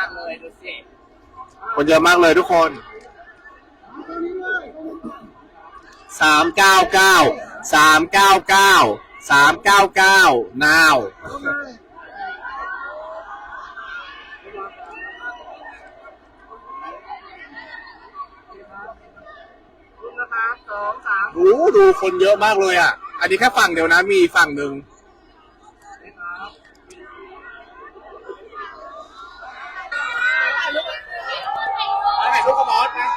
มากเลยดูสิคนเยอะมากเลยทุกคนสามเก้าเก้าสามเก้าเก้าสามเก้าเก้า now รุ่นนะครับสองสามโอ้ดูคนเยอะมากเลยอะ อันนี้แค่ฝั่งเดียวนะมีฝั่งหนึ่ง ถ่ายรูปกับมอสนะ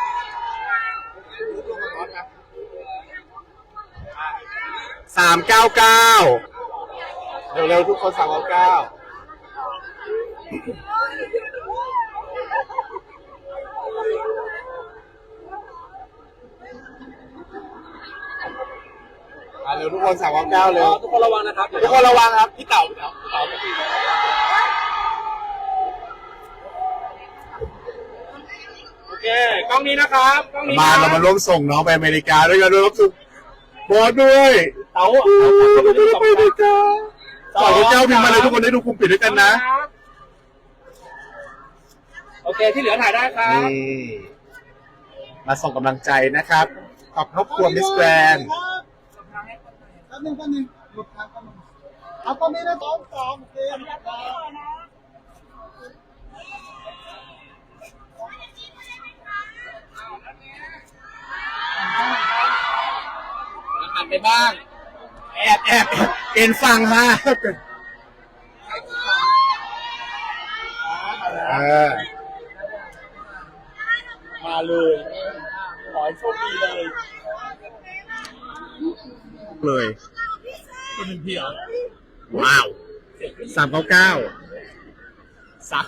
สามเก้าเก้าเร็วๆทุกคนสามเก้าเก้าอะเร็วทุกคนสามเก้าเก้าเร็วทุกคนระวังนะครับทุกคนระวังครับพี่เต่าพี่เต่าพี่เต่าพี่เต่าโอเคกล้องนี้นะครับกล้องนี้มานะเรามาร่วมส่งน้องไปอเมริกาด้วยกันด้วยรับสุข บอสด้วยเต๋าเอาเอาเอาเอาเอาอเมริกาสองเจ้าพิมพ์มาเลยทุกคนได้ดูกลุ่มปิดด้วยกันนะโอเคที่เหลือถ่ายได้ครับ นี่มาส่งกำลังใจนะครับ ขอบครอบครัวมิสแกรนด์แป๊บนึงแป๊บนึงหลุดทางแป๊บนึงเอาตอนนี้นะสองสองโอเคครับ หัน ไปบ้าง แอบแอบแอบเอ็นฟังมาเออมาเลย ขอให้โชคดีเลยเลยคุณเพียวว้าวสามเก้าเก้าสัก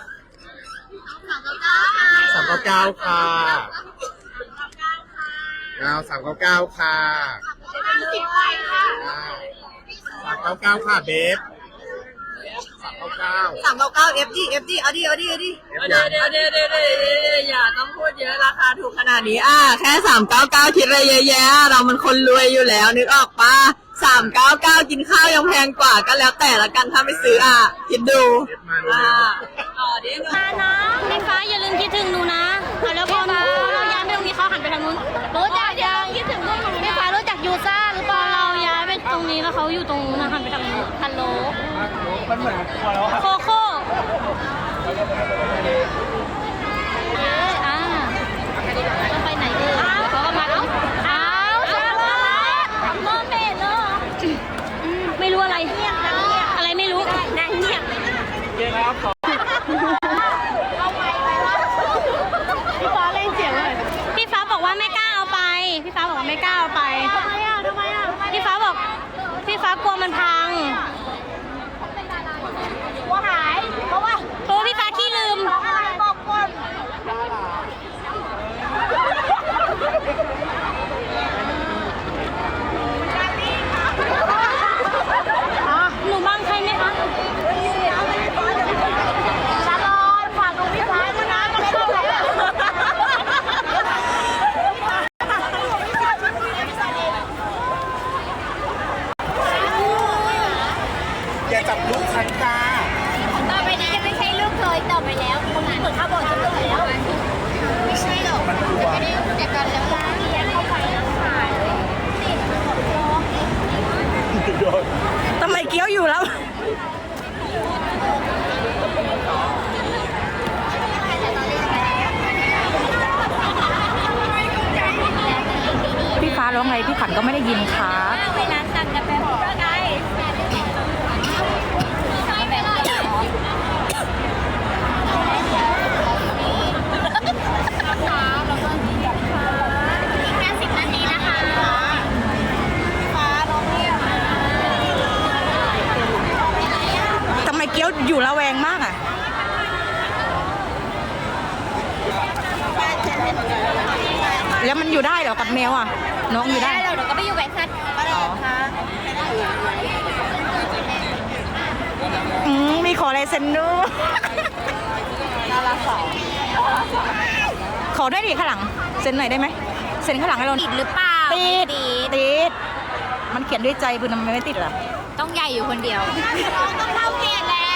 สามเก้าเก้าค่ะเอาสามเก้าเก้าค่ะ สามเก้าเก้าค่ะเบฟสามเก้าเก้าสามเก้าเก้าเอฟดีเอฟดีเอาดิเอาดิเอาดิเอฟเดี๋ยัยวงเดี๋ยวเดี๋ยวเดี๋ยวเดี๋ยวอย่าต้องพูดเยอะราคาถูกขนาดนี้อะแค่สามเก้าเก้าคิดอะไรเยอะแยะเรามันคนรวยอยู่แล้วนึกออกปะสามเก้าเก้ากินข้าวยังแพงกว่าก็แล้วแต่ละกันถ้าไม่ซื้ออะคิดดูอะต่อดิฟ้านะพี่ฟ้าอย่าลืมคิดถึงหนูนะเอาแล้วพอเราย้ายไปตรงนี้เขาหันไปทางนู้นรู้จักยังคิดถึงพว ยูซ่าหรือเปล่าเราย้ายไปตรงนี้แล้วเขาอยู่ตรงนู้นนะหันไปทางนู้นฮัลโหลมันเหมือนพอแล้วครับโคโค่อ่าจะไปไหนเอ่ยเขาก็มาแล้วอ้าวชาลอตมอมเมดเหรออืมไม่รู้อะไร อะไรไม่รู้นางเงียบ โอเคครับขอ พี่ฟ้าเล่นเสียงเลยพี่ฟ้าบอกว่าไม่กล้าเอาไป พี่ฟ้าบอกว่าไม่กล้าเอาไปทำไมอะทำไมอะพี่ฟ้าบอก พี่ฟ้ากลัวมันพังกลัวหาย เพราะว่าเพราะว่าพี่ฟ้าขี้ลืมบอกก่อนหนูบังใครไหมคะ ชาลอนฝากดูพี่ฟ้าด้วยนะมันเข้าแล้ว อย่าจับลูกฉันจ้าต่อไปนี้จะไม่ใช่ลูกเคยต่อไปแล้วคุณเหมือนข้าวบดจะลูกแล้ว ไม่ใช่หรอกมันกลัวเดียวกันแล้วร้านนี้เข้าไปแล้วขายติดหมดล้อทำไมเกี้ยวอยู่แล้วพี่ฟ้าร้องไงพี่ขันก็ไม่ได้ยินค่ะเวลาสั่งกาแฟพวกเราไง อยู่ระแวงมากอะแล้วมันอยู่ได้เหรอกับแมวอะ น้องอยู่ได้ได้ เราเดี๋ยวก็ไปอยู่กับสัตว์ก็ได้ค่ะอืมมีขอลายเซ็นด้วยขอได้ดิข้างหลัง เซ็นหน่อยได้ไหมเซ็นข้างหลังให้เราติดหรือเปล่าติดติดติดมันเขียนด้วยใจคุณทำไมไม่ติดล่ะต้องใหญ่อยู่คนเดียว ต้องเข้าเกณฑ์แล้ว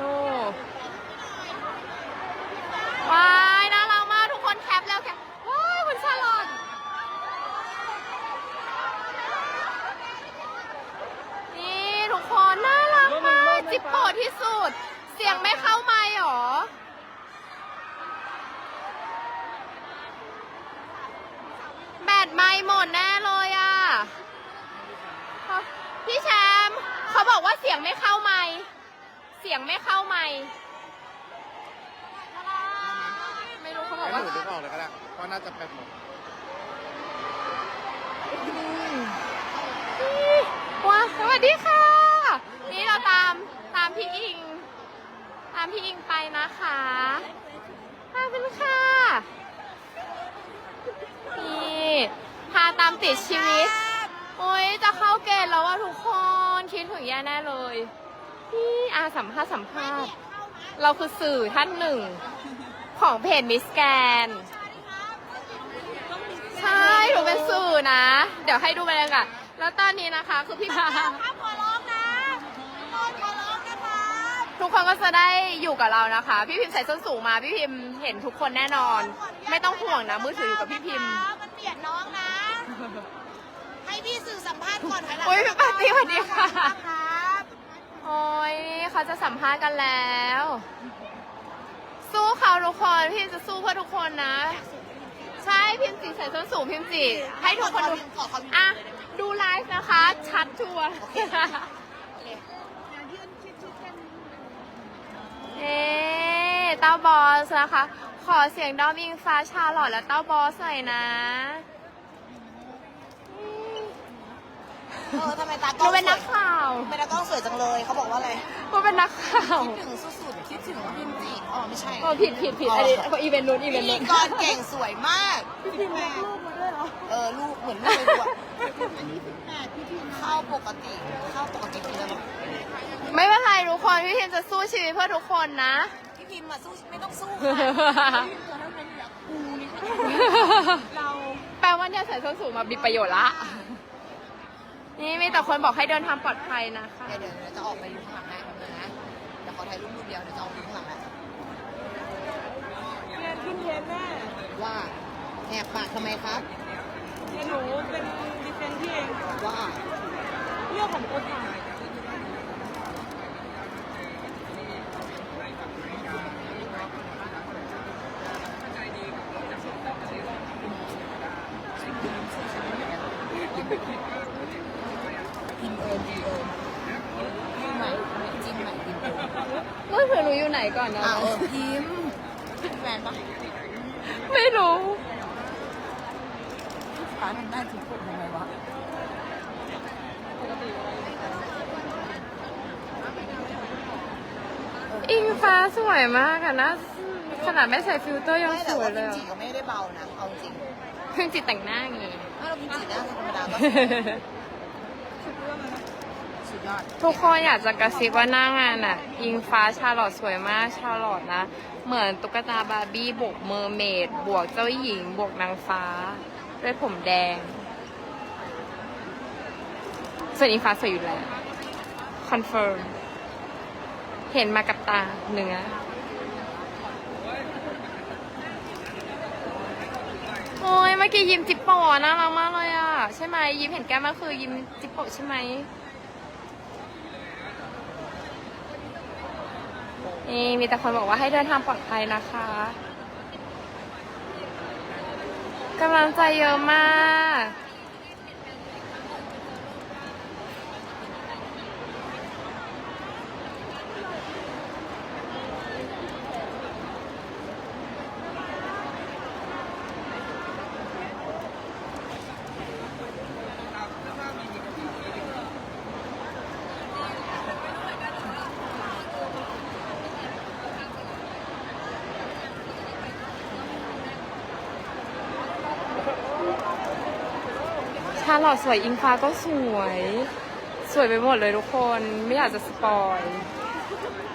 ดูว้ายน่ารักมากทุกคนแคปแล้วแคปว้ายคุณชาลอตนี่ทุกคนน่ารักมากจิปโปะที่สุด เสียงไม่เข้าไมค์หรอ แบตไม่หมดแน่เลยอะ พี่แชมป์ เขาบอกว่าเสียงไม่เข้าไมค์เสียงไม่เข้าไมค์ไม่รู้เขาบอกให้ว่า หนูดึงออกเลยก็ได้เพราะน่าจะเป็นหมดว้าสวัสดีค่ะ นี่เราตามตามพี่อิง ตามพี่อิงไปนะคะขอบคุณค่ะ นี่พาตามติดชีวิต โอ้ยจะเข้าเกณฑ์แล้วว่าทุกคนคิดถึงแย่แน่เลยนี่อาสัมภาษณ์สัมภาษณ์เราคือสื่อท่านหนึ่ง ของเพจมิสแกน ใช่หนูเป็นสื่อนะ เดี๋ยวให้ดูบรรยากาศแล้วตอนนี้นะคะคือพี่ทุกคนก็จะได้อยู่กับเรานะคะ พี่พิมพ์ใส่ส้นสูงมาพี่พิมพ์เห็นทุกคนแน่นอน ไม่ต้องห่วงนะมือถืออยู่กับพี่พิมพ์มันเบียดน้องนะ ให้พี่สื่อสัมภาษณ์ก่อนถอยหลังโอ้ยพี่ปาร์ตี้สวัสดีค่ะ ครับโอ้ยเขาจะสัมภาษณ์กันแล้ว สู้เขาทุกคน พี่จะสู้เพื่อทุกคนนะ ใช่พิมพ์จีใส่ส้นสูงพิมพ์จีให้ทุกคนดูขอเขาอะดูไลฟ์นะคะ ชัดชัวร์เอ๊ะเต้าบอสนะคะ ขอเสียงดอมอิงฟ้าชาหลอดและเต้าบอสหน่อยนะ เออทำไมตากล้เราองเป็นนักสวยข่าวเป็นนักกล้องสวยจังเลย เขาบอกว่าอะไรเราเป็นนักข่าวคิดถึงสุดๆ คิดถึงพิมจิอ๋อไม่ใช่โอ้ผิดผิดผิดอันนี้อีเวนต์นู้นอีพิเวนต์นู้ธีนกรเก่งสวยมาก พี่พิมพ์ลูกมาด้วยเหรอเออลูกเหมือนลูกเลยด้วยเข้าปกติเข้าปกติพี่แล้วไม่เป็นไรทุกคนพี่พิมจะสู้ชีวิตเพื่อทุกคนนะ พี่พิมพ์มาสู้ไม่ต้องสู้แปลว่าเนี่ยใส่ส้นสูงมามีประโยชน์ละ นี่มีแต่คนบอกให้เดินทางปลอดภัยนะคะ เดี๋ยวเดี๋ยวเราจะออกไปดูข้างหลังนะแป๊บนึงนะเดี๋ยวขอถ่ายรูปรูปเดียวเดี๋ยวจะออกไปดูข้างหลังนะเรียนขึ้นเรียนแม่ว่าแหกปากทำไมครับหนูเป็นดิเฟนที่เองว่า เรื่องของคนถ่าย อินเอิร์อินเอิร์พิมพ์ใหม่จริงใหม่อินเอิร์ มือถือหนูอยู่ไหน ก่อนนะ อ่าเออพิมพ์แฟนปะไม่รู้ฟ้าทำได้ทุกคนทำไมวะอิงฟ้าสวยมากอะนะ ขนาดไม่ใส่ฟิลเตอร์ยังไม่สแต่วยว่าเลพิยมอะจิก็ไม่ได้เบานะ เอาจริงเพิ่งจิตแต่งหน้าไง ถ้าเราพิมจิหน้าธรรมดาก็สุด ยอดทุกคนอยากจะกระซิบว่าหน้างานอะ อิงฟ้าชาลอตสวยมากชาลอตนะ เหมือนตุ๊กตาบาร์บี้บวกเมอร์เมดบวกเจ้าหญิงบวกนางฟ้า ด้วยผมแดงส่วนอิงฟ้าสวยอยู่แล้วคอนเฟิร์มเห็นมากับตาเนื้อโอ้ยเมื่อกี้ยิ้มจิปโปะน่ารักมากเลยอะ ใช่ไหมยิ้มเห็นแก้มก็คือยิ้มจิปโปะใช่ไหม นี่มีแต่คนบอกว่าให้เดินทางปลอดภัยนะคะกำลังใจเยอะมาก ชาลอสวยอิงฟ้าก็สวย สวยไปหมดเลยทุกคนไม่อยากจะสปอย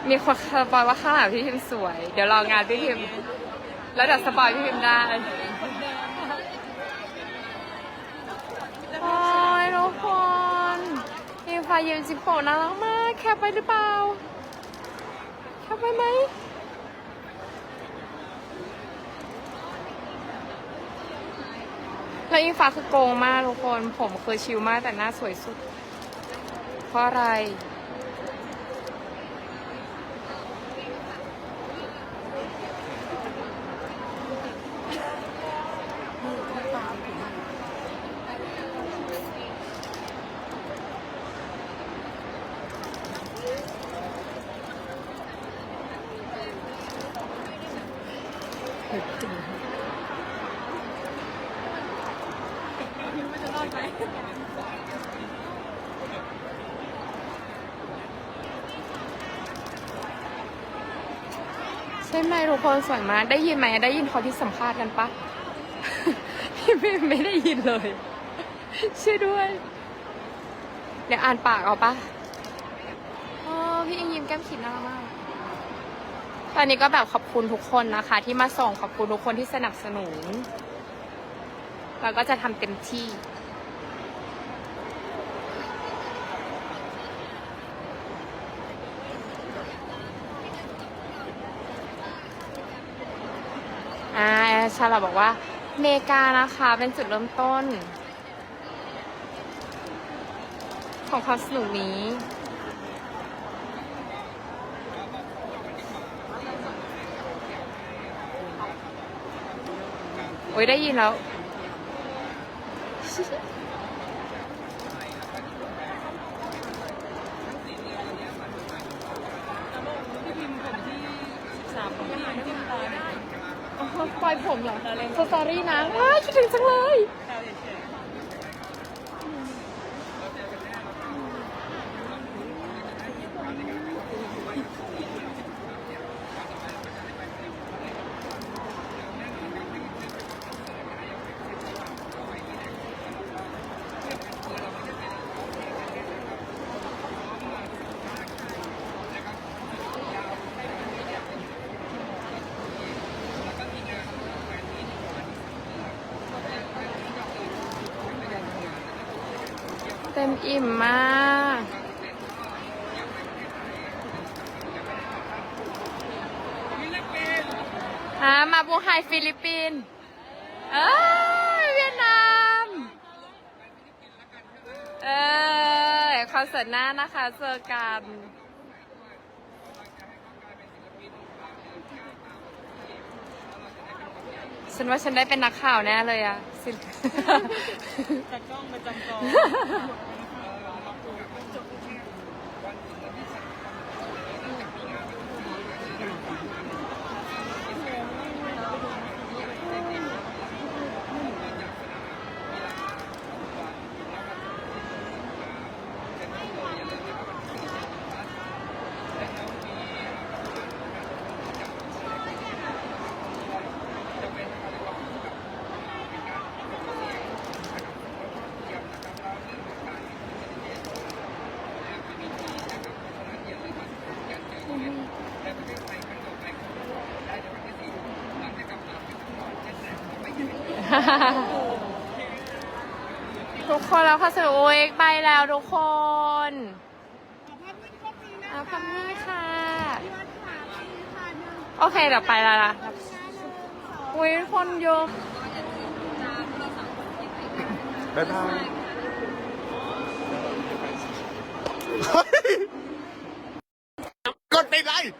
มีคนสปอยว่าข้างหลังพี่พิมสวย เดี๋ยวรองานพี่พิมแล้วเดี๋ยวสปอยพี่พิมได้โอ้ยทุกคนอิงฟ้ายืนจิปโปน่ารักมาก แคปไปหรือเปล่าแคปไปไหม แล้วอิงฟ้าคือโกงมากทุกคน ผมคือชิลมากแต่หน้าสวยสุด เพราะอะไร ช่ไหมทุกคนสวยมาก ได้ยินไหมได้ยินเขาที่สัมภาษณ์กันปะพี่ไม่ไม่ได้ยินเลยช่วยด้วย เดี๋ยวอ่านปากเอาปะอ๋อพี่อิงยิ้มแก้มขิดน่ารักมาก ตอนนี้ก็แบบขอบคุณทุกคนนะคะ ที่มาส่งขอบคุณทุกคนที่สนับสนุนเราก็จะทำเต็มที่ อ่า ชาลอตบอกว่าเมกานะคะเป็นจุดเริ่มต้น ของความสนุกนี้ โอ้ยได้ยินแล้ว พี่พิมพ์ผมที่สามของพี่พิมพ์จิ้มตาได้ อยผมเหรอสตอรี่นะว้ายคิดถึงจังเลย มอิ่มมากอ่ามาบูไฮฟิลิปปินส์เอ้ยเวียดนาม เออคอนเสิร์ตหน้านะคะเจอกันฉันว่าฉันได้เป็นนักข่าวแน่เลยอะสิจากกล้องประจำกอง ทุกคนแล้วค่ะสรุปโอเอ็กไปแล้วทุกคนเอาพัมนี่ค่ะ โอเคเดี๋ยวไปแล้วนะอุ้ยคนเยอะบ๊ายบายกดไปไลค์